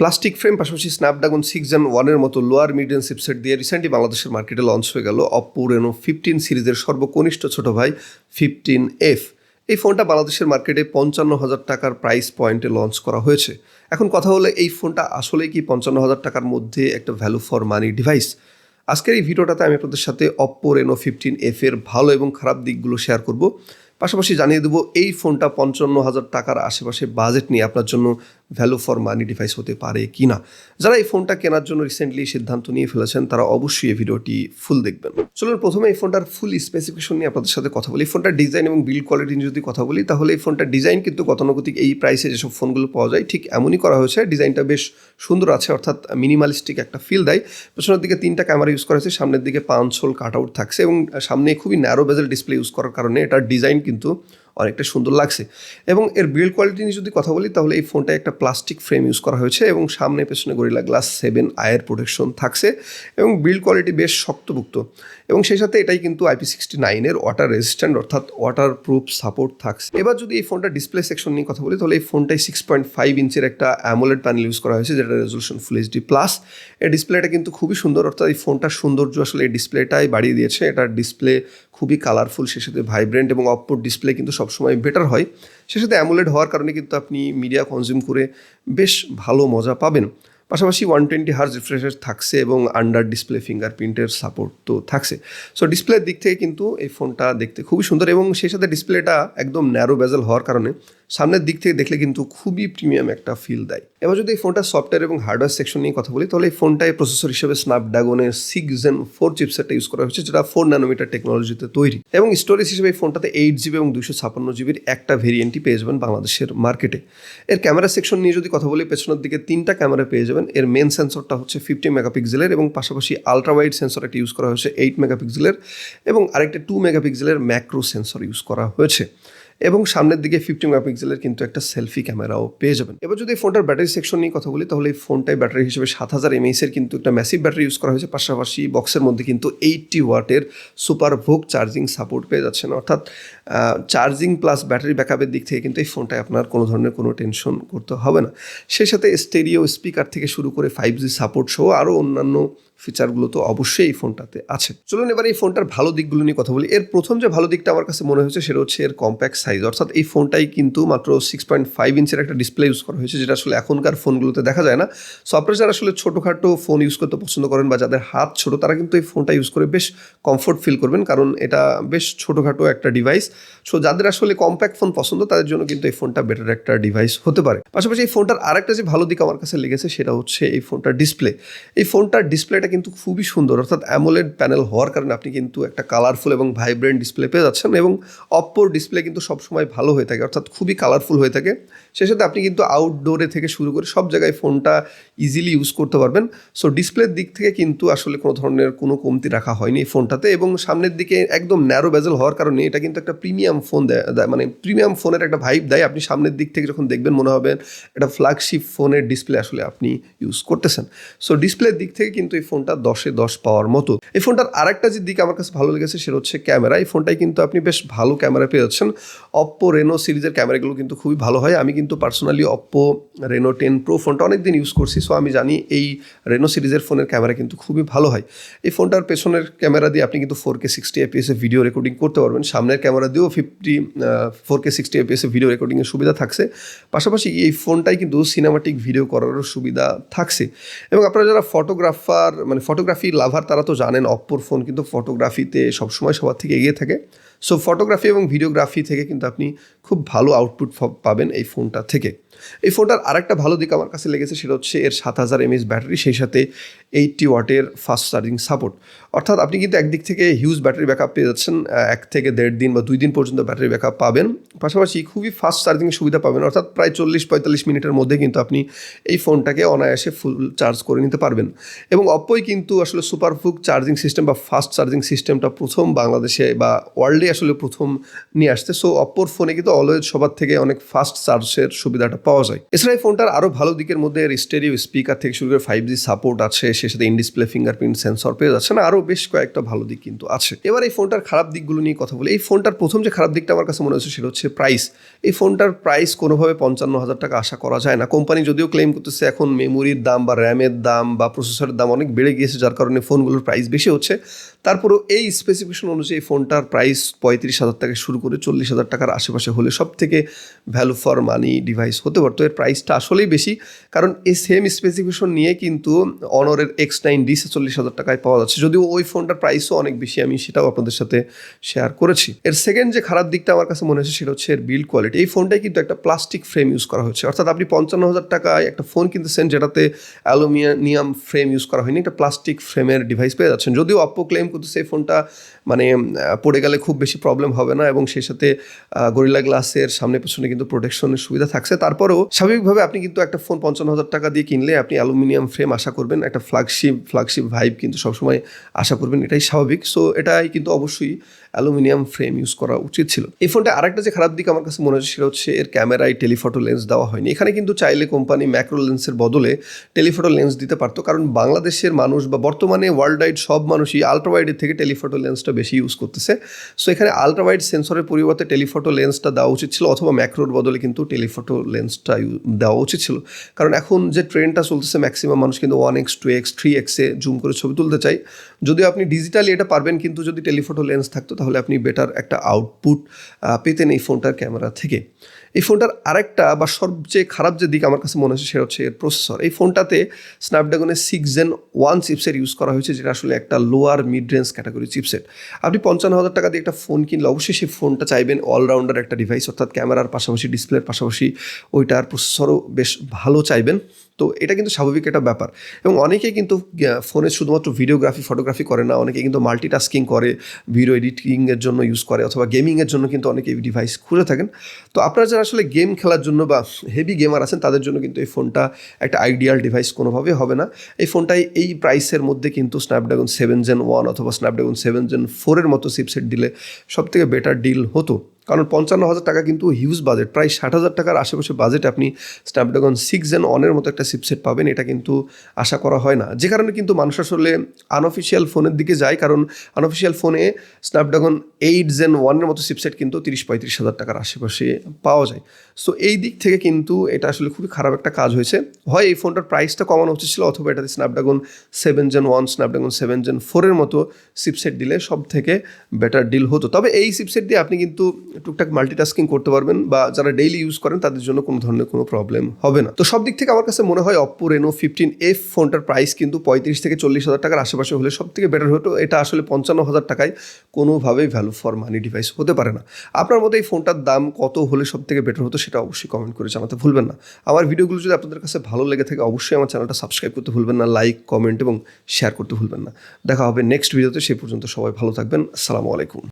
Plastic frame, পাশাপাশি Snapdragon six gen ওয়ানের মতো লোয়ার মিডিয়াম চিপসেট দিয়ে রিসেন্টলি বাংলাদেশের মার্কেটে লঞ্চ হয়ে গেল অপ্পো রেনো ফিফটিন সিরিজের সর্বকনিষ্ঠ ছোট ভাই ফিফটিন এফ এই ফোনটা বাংলাদেশের মার্কেটে পঞ্চান্ন হাজার টাকার প্রাইস পয়েন্টে লঞ্চ করা হয়েছে। এখন কথা হলো, এই ফোনটা আসলে কি পঞ্চান্ন হাজার টাকার মধ্যে একটা ভ্যালু ফর মানি ডিভাইস আজকের এই ভিডিওটাতে আমি আপনাদের সাথে অপ্পো রেনো ফিফটিন এফ এর ভালো এবং খারাপ দিকগুলো শেয়ার করব। পাশাপাশি জানিয়ে দেবো, এই ফোনটা পঞ্চান্ন হাজার টাকার আশেপাশে বাজেট নিয়ে আপনার জন্য ভ্যালু ফর মানি ডিভাইস হতে পারে কি না যারা এই ফোনটা কেনার জন্য রিসেন্টলি সিদ্ধান্ত নিয়ে ফেলেছেন, তারা অবশ্যই এই ভিডিওটি ফুল দেখবেন। চলুন প্রথমে এই ফোনটার ফুল স্পেসিফিকেশন নিয়ে আপনাদের সাথে কথা বলি। ফোনটার ডিজাইন এবং বিল্ড কোয়ালিটি নিয়ে যদি কথা বলি, তাহলে এই ফোনটার ডিজাইন কিন্তু গতানুগতিক এই প্রাইসে যেসব ফোনগুলো পাওয়া যায়, ঠিক এমনই করা হয়েছে। ডিজাইনটা বেশ সুন্দর আছে, অর্থাৎ মিনিমালিস্টিক একটা ফিল দেয়। পেছনের দিকে তিনটা ক্যামেরা ইউজ করা হয়েছে, সামনের দিকে পাঁচ হোল কাট আউট থাকছে এবং সামনে খুবই ন্যারো বেজেল ডিসপ্লে ইউজ করার কারণে এটার ডিজাইন কিন্তু অনেকটা সুন্দর লাগছে। এবং এর বিল্ড কোয়ালিটি নিয়ে যদি কথা বলি, তাহলে এই ফোনটা একটা প্লাস্টিক ফ্রেম ইউজ করা হয়েছে এবং সামনে পেছনে গরিলা গ্লাস সেভেন আয়ের প্রোটেকশন থাকছে এবং বিল্ড কোয়ালিটি বেশ শক্তভুক্ত। এবং সেই সাথে এটাই কিন্তু আইপি সিক্সটি নাইনের ওয়াটার রেজিস্ট্যান্ট অর্থাৎ ওয়াটার প্রুফ সাপোর্ট থাকছে। এবার যদি এই ফোনটা ডিসপ্লে সেকশন নিয়ে কথা বলি, তাহলে এই ফোনটাই সিক্স পয়েন্ট ফাইভ ইঞ্চের একটা অ্যামোলেড প্যানেল ইউজ করা হয়েছে, যেটা রেজলিউশন ফুল এইচডি প্লাস এই ডিসপ্লেটা কিন্তু খুবই সুন্দর, অর্থাৎ এই ফোনটার সৌন্দর্য আসলে এই ডিসপ্লেটাই বাড়িয়ে দিয়েছে। এটার ডিসপ্লে খুবই কালারফুল সে সাথে ভাইব্রেন্ট এবং অপ্পোর ডিসপ্লে কিন্তু সবসময় বেটার হয়। সে সাথে অ্যামোলেড হওয়ার কারণে কিন্তু আপনি মিডিয়া কনজিউম করে বেশ ভালো মজা পাবেন। পাশাপাশি ওয়ান টোয়েন্টি হার্স রিফ্রেশার থাকছে এবং আন্ডার ডিসপ্লে ফিঙ্গারপ্রিন্টের সাপোর্ট তো থাকছে। সো ডিসপ্লের দিক থেকে কিন্তু এই ফোনটা দেখতে খুবই সুন্দর এবং সেই সাথে ডিসপ্লেটা একদম ন্যারো বেজেল হওয়ার কারণে সামনের দিক থেকে দেখলে কিন্তু খুবই প্রিমিয়াম একটা ফিল দেয়। এবার যদি এই ফোনটা সফটওয়্যার এবং হার্ডওয়্যার সেকশন নিয়ে কথা বলি, তাহলে এই ফোনটায় প্রসেসর হিসেবে স্ন্যাপড্রাগনের সিক্স জেন ফোর চিপসেটটা ইউজ করা হয়েছে, যেটা ফোর ন্যানোমিটার টেকনোলজিতে তৈরি। এবং স্টোরেজ হিসেবে এই ফোনটাতে এইট জিবি এবং দুশো ছাপান্ন জিবির একটা ভেরিয়েন্টই পেয়ে যাবেন বাংলাদেশের মার্কেটে এর ক্যামেরা সেকশন নিয়ে যদি কথা বলি, পেছনের দিকে তিনটা ক্যামেরা পেয়ে যাবেন। এর মেন সেন্সরটা হচ্ছে ফিফটি মেগাপিক্সেলের এবং পাশাপাশি আলট্রা ওয়াইড সেন্সর একটা ইউজ করা হয়েছে এইট মেগাপিক্সেলের এবং আরেকটা টু মেগাপিক্সেলের ম্যাক্রো সেন্সর ইউজ করা হয়েছে। এবং সামনের দিকে ফিফটি মেগাপিক্সেলের কিন্তু একটা সেলফি ক্যামেরাও পেয়ে যাবেন। এবার যদি ফোনটার ব্যাটারি সেকশন নিয়ে কথা বলি, তাহলে এই ফোনটাই ব্যাটারি হিসেবে সাত হাজার এমএইচের কিন্তু একটা ম্যাসিভ ব্যাটারি ইউজ করা হয়েছে। পাশাপাশি বক্সের মধ্যে কিন্তু এইটটি ওয়াটের সুপার ভোগ চার্জিং সাপোর্ট পেয়ে যাচ্ছেন। অর্থাৎ চার্জিং প্লাস ব্যাটারি ব্যাকআপের দিক থেকে কিন্তু এই ফোনটায় আপনার কোনো ধরনের কোনো টেনশন করতে হবে না। সেই সাথে স্টেরিও স্পিকার থেকে শুরু করে ফাইভ জি সাপোর্ট সহ আরও অন্যান্য ফিচারগুলো তো অবশ্যই এই ফোনটাতে আছে। চলুন এবার এই ফোনটার ভালো দিকগুলো নিয়ে কথা বলি। এর প্রথম যে ভালো দিকটা আমার কাছে মনে হয়েছে, সেটা হচ্ছে এর কম্প্যাক্ট সাইজ অর্থাৎ এই ফোনটাই কিন্তু মাত্র সিক্স পয়েন্ট ফাইভ ইঞ্চের একটা ডিসপ্লে ইউজ করা হয়েছে, যেটা আসলে এখনকার ফোনগুলোতে দেখা যায় না। সো আপনারা যারা আসলে ছোটোখাটো ফোন ইউজ করতে পছন্দ করেন বা যাদের হাত ছোটো, তারা কিন্তু এই ফোনটা ইউজ করে বেশ কমফোর্ট ফিল করবেন, কারণ এটা বেশ ছোটোখাটো একটা ডিভাইস সো যাদের আসলে কম্প্যাক্ট ফোন পছন্দ, তাদের জন্য কিন্তু এই ফোনটা বেটার একটা ডিভাইস হতে পারে। পাশাপাশি এই ফোনটার আরেকটা যে ভালো দিক আমার কাছে লেগেছে, সেটা হচ্ছে এই ফোনটার ডিসপ্লে এই ফোনটার ডিসপ্লেটা কিন্তু খুবই সুন্দর। অর্থাৎ অ্যামোলেড প্যানেল হওয়ার কারণে আপনি কিন্তু একটা কালারফুল এবং ভাইব্রেন্ট ডিসপ্লে পেয়ে যাচ্ছেন এবং অপ্পোর ডিসপ্লে কিন্তু সবসময় ভালো হয়ে থাকে। অর্থাৎ খুবই কালারফুল হয়ে থাকে। সেই সাথে আপনি কিন্তু আউটডোরে থেকে শুরু করে সব জায়গায় ফোনটা ইজিলি ইউজ করতে পারবেন। সো ডিসপ্লের দিক থেকে কিন্তু আসলে কোনো ধরনের কোনো কমতি রাখা হয়নি এই ফোনটাতে এবং সামনের দিকে একদম ন্যারো বেজেল হওয়ার কারণে এটা কিন্তু একটা প্রিমিয়াম ফোন দেয় মানে প্রিমিয়াম ফোনের একটা ভাইব দেয়। আপনি সামনের দিক থেকে যখন দেখবেন মনে হবে একটা ফ্ল্যাগশিপ ফোনের ডিসপ্লে আসলে আপনি ইউজ করতেছেন। সো ডিসপ্লের দিক থেকে কিন্তু এই ফোনটা দশে দশ পাওয়ার মতো। এই ফোনটার আরেকটা যে দিক আমার কাছে ভালো লেগেছে সেটা হচ্ছে ক্যামেরা এই ফোনটাই কিন্তু আপনি বেশ ভালো ক্যামেরা পেয়ে যাচ্ছেন। অপ্পো রেনো সিরিজের ক্যামেরাগুলো কিন্তু খুবই ভালো হয়। আমি কিন্তু personally Oppo Reno ten pro ফোনটা অনেক দিন ইউজ করছি সো আমি জানি এই রেনো সিরিজের ফোনের ক্যামেরা কিন্তু খুবই ভালো হয়। এই ফোনটার পেছনের ক্যামেরা দিয়ে আপনি কিন্তু ফোর কে সিক্সটি এপিএসে ভিডিও রেকর্ডিং করতে পারবেন। সামনের ক্যামেরা দিয়েও ফিফটি ফোর কে সিক্সটি এপিএসে ভিডিও রেকর্ডিংয়ের সুবিধা থাকছে। পাশাপাশি এই ফোনটাই কিন্তু সিনেমাটিক ভিডিও করারও সুবিধা থাকছে। এবং আপনারা যারা ফটোগ্রাফার মানে ফটোগ্রাফি লাভার তারা তো জানেন অপ্পোর ফোন কিন্তু ফটোগ্রাফিতে সবসময় সবার থেকে এগিয়ে থাকে। সো ফটোগ্রাফি এবং ভিডিওগ্রাফি থেকে কিন্তু আপনি খুব ভালো আউটপুট পাবেন এই ফোনটা থেকে। এই ফোনটার আরেকটা ভালো দিক আমার কাছে লেগেছে সেটা হচ্ছে এর সাত হাজার এমএস ব্যাটারি, সেই সাথে এইটটি ওয়াটের ফাস্ট চার্জিং সাপোর্ট অর্থাৎ আপনি কিন্তু একদিক থেকে হিউজ ব্যাটারি ব্যাকআপ পেয়ে যাচ্ছেন এক থেকে দেড় দিন বা দুই দিন পর্যন্ত ব্যাটারি ব্যাকআপ পাবেন। পাশাপাশি খুবই ফাস্ট চার্জিং সুবিধা পাবেন, অর্থাৎ প্রায় চল্লিশ পঁয়তাল্লিশ মিনিটের মধ্যে কিন্তু আপনি এই ফোনটাকে অনায়াসে ফুল চার্জ করে নিতে পারবেন। এবং অপ্পোই কিন্তু আসলে সুপারফুক চার্জিং সিস্টেম বা ফাস্ট চার্জিং সিস্টেমটা প্রথম বাংলাদেশে বা ওয়ার্ল্ডে আসলে প্রথম নিয়ে আসতে সো অপ্পোর ফোনে কিন্তু অলওয়েজ সবার থেকে অনেক ফাস্ট চার্জের সুবিধাটা পাওয়া যায়। এছাড়া এই ফোনটার আরও ভালো দিকের মধ্যে এর স্টেরিও স্পিকার থেকে শুরু করে ফাইভ জি সাপোর্ট আছে, সে সাথে ইনডিসপ্লে ফিঙ্গারপ্রিন্ট সেন্সর পেয়ে যাচ্ছে। না আরও বেশ কয়েকটা ভালো দিক কিন্তু আছে। এবার এই ফোনটার খারাপ দিকগুলো নিয়ে কথা বলি। এই ফোনটার প্রথম যে খারাপ দিকটা আমার কাছে মনে হচ্ছে সেটা হচ্ছে প্রাইস এই ফোনটার প্রাইস কোনোভাবে পঞ্চান্ন হাজার টাকা আশা করা যায় না। কোম্পানি যদিও ক্লেম করতেছে এখন মেমোরির দাম বা র্যামের দাম বা প্রসেসরের দাম অনেক বেড়ে গিয়েছে, যার কারণে ফোনগুলোর প্রাইস বেশি হচ্ছে। তারপরেও এই স্পেসিফিকেশন অনুযায়ী ফোনটার প্রাইস পঁয়ত্রিশ হাজার থেকে শুরু করে চল্লিশ হাজার টাকার আশেপাশে হলে সব থেকে ভ্যালু ফর মানি ডিভাইস হতে পারতো। এর প্রাইসটা আসলেই বেশি, কারণ এই সেম স্পেসিফিকেশন নিয়ে কিন্তু অনরের এক্স নাইন ডি চল্লিশ হাজার টাকায় পাওয়া যাচ্ছে। যদিও ওই ফোনটার প্রাইসও অনেক বেশি, আমি সেটাও আপনাদের সাথে শেয়ার করেছি। এর সেকেন্ড যে খারাপ দিকটা আমার কাছে মনে হচ্ছে সেটা হচ্ছে এর বিল্ড কোয়ালিটি এই ফোনটাই কিন্তু একটা প্লাস্টিক ফ্রেম ইউজ করা হচ্ছে অর্থাৎ আপনি পঞ্চান্ন হাজার টাকায় একটা ফোন কিনতেছেন যেটাতে অ্যালুমিনিয়াম ফ্রেম ইউজ করা হয়নি, একটা প্লাস্টিক ফ্রেমের ডিভাইস পেয়ে যাচ্ছেন। যদিও অপ্পো ক্লেম করতেছে সেই ফোনটা মানে পড়ে গেলে খুব বেশি প্রবলেম হবে না এবং সেই সাথে গরিলা গ্লাসের সামনে পেছনে কিন্তু প্রোটেকশনের সুবিধা থাকছে। তারপরেও স্বাভাবিকভাবে আপনি কিন্তু একটা ফোন পঞ্চান্ন হাজার টাকা দিয়ে কিনলে আপনি অ্যালুমিনিয়াম ফ্রেম আশা করবেন, একটা ফ্ল্যাগশিপ ফ্ল্যাগশিপ ভাইব কিন্তু সবসময় আশা করবেন, এটাই স্বাভাবিক। সো এটাই কিন্তু অবশ্যই অ্যালুমিনিয়াম ফ্রেম ইউজ করা উচিত ছিল। এই ফোনটা আরেকটা যে খারাপ দিক আমার কাছে মনে হচ্ছে, সেটা হচ্ছে এর ক্যামেরায় টেলিফটো লেন্স দেওয়া হয়নি। এখানে কিন্তু চাইলে কোম্পানি ম্যাক্রো লেন্সের বদলে টেলিফটো লেন্স দিতে পারতো। কারণ বাংলাদেশের মানুষ বা বর্তমানে ওয়ার্ল্ড ওয়াইড সব মানুষই আলট্রাওয়াইডের থেকে টেলিফটো লেন্সটা বেশি ইউজ করতেছে। সো এখানে আলট্রাওয়াইড সেন্সরের পরিবর্তে টেলিফটো লেন্সটা দেওয়া উচিত ছিল অথবা ম্যাক্রোর বদলে কিন্তু টেলিফটো লেন্সটা দেওয়া উচিত ছিল। কারণ এখন যে ট্রেনটা চলতেছে ম্যাক্সিমাম মানুষ কিন্তু one X two X three এক্সে জুম করে ছবি তুলতে চাই যদিও আপনি ডিজিটালি এটা পারবেন, কিন্তু যদি টেলিফটো লেন্স থাকতো, তাহলে আপনি বেটার একটা আউটপুট পেতেন এই ফোনটার ক্যামেরা থেকে। এই ফোনটার আরেকটা বা সবচেয়ে খারাপ যে দিক আমার কাছে মনে হচ্ছে, সেটা হচ্ছে এর প্রসেসর এই ফোনটাতে স্ন্যাপড্রাগনের six gen one chipset use করা হয়েছে, যেটা আসলে একটা lower mid range category chipset আপনি পঞ্চান্ন হাজার টাকা দিয়ে একটা ফোন কিনলে অবশ্যই সেই ফোনটা চাইবেন অলরাউন্ডার একটা ডিভাইস অর্থাৎ ক্যামেরার পাশাপাশি ডিসপ্লের পাশাপাশি, ওইটার প্রসেসরও বেশ ভালো চাইবেন। তো এটা কিন্তু স্বাভাবিক একটা ব্যাপার। এবং অনেকেই কিন্তু ফোনে শুধুমাত্র ভিডিওগ্রাফি, ফটোগ্রাফি করে না, অনেকে কিন্তু মাল্টিটাস্কিং করে ভিডিও এডিটিংয়ের জন্য ইউজ করে, অথবা গেমিংয়ের জন্য কিন্তু অনেকে ডিভাইস খুঁজে থাকেন। তো আপনারা যারা আসলে গেম খেলার জন্য বা হেভি গেমার আছেন, তাদের জন্য কিন্তু এই ফোনটা একটা আইডিয়াল ডিভাইস কোনোভাবেই হবে না। এই ফোনটাই এই প্রাইসের মধ্যে কিন্তু স্ন্যাপড্রাগন সেভেন জেন ওয়ান অথবা স্ন্যাপড্রাগন সেভেন জেন ফোরের মতো চিপসেট দিলে সব থেকে বেটার ডিল হতো। কারণ পঞ্চান্ন হাজার টাকা কিন্তু হিউজ বাজেট প্রায় ষাট হাজার টাকার আশেপাশে বাজেট আপনি স্ন্যাপড্রাগন সিক্স জেন অনের মতো একটা চিপসেট পাবেন, এটা কিন্তু আশা করা হয় না। যে কারণে কিন্তু মানুষ আসলে আনঅফিসিয়াল ফোনের দিকে যায়, কারণ আনঅফিসিয়াল ফোনে স্ন্যাপড্রাগন এইট জেন ওয়ানের মতো চিপসেট কিন্তু তিরিশ পঁয়ত্রিশ হাজার টাকার আশেপাশে পাওয়া যায়। সো এই দিক থেকে কিন্তু এটা আসলে খুবই খারাপ একটা কাজ হয়েছে। হয় এই ফোনটার প্রাইসটা কমানো উচিত ছিল, অথবা এটাতে Snapdragon seven gen one Snapdragon seven gen ফোরের মতো চিপসেট দিলে সব থেকে বেটার ডিল হতো। তবে এই চিপসেট দিয়ে আপনি কিন্তু টুকটাক মাল্টিটাস্কিং করতে পারবেন বা যারা ডেইলি ইউজ করেন, তাদের জন্য কোনো ধরনের কোনো প্রবলেম হবে না। তো সব দিক থেকে আমার কাছে মনে হয় অপ্পো রেনো ফিফটিন এফ ফোনটার প্রাইস কিন্তু পঁয়ত্রিশ থেকে চল্লিশ হাজার টাকার আশেপাশে হলে সব থেকে বেটার হতো। এটা আসলে পঞ্চান্ন হাজার টাকায় কোনোভাবেই ভ্যালু ফর মানি ডিভাইস হতে পারে না। আপনার মতো এই ফোনটার দাম কত হলে সব থেকে বেটার হতো সেটা অবশ্যই কমেন্ট করে জানাতে ভুলবেন না। আমার ভিডিওগুলো যদি আপনাদের কাছে ভালো লেগে থাকে, অবশ্যই আমার চ্যানেলটা সাবস্ক্রাইব করতে ভুলবেন না লাইক কমেন্ট এবং শেয়ার করতে ভুলবেন না। দেখা হবে নেক্সট ভিডিওতে সেই পর্যন্ত সবাই ভালো থাকবেন। আসসালামু আলাইকুম।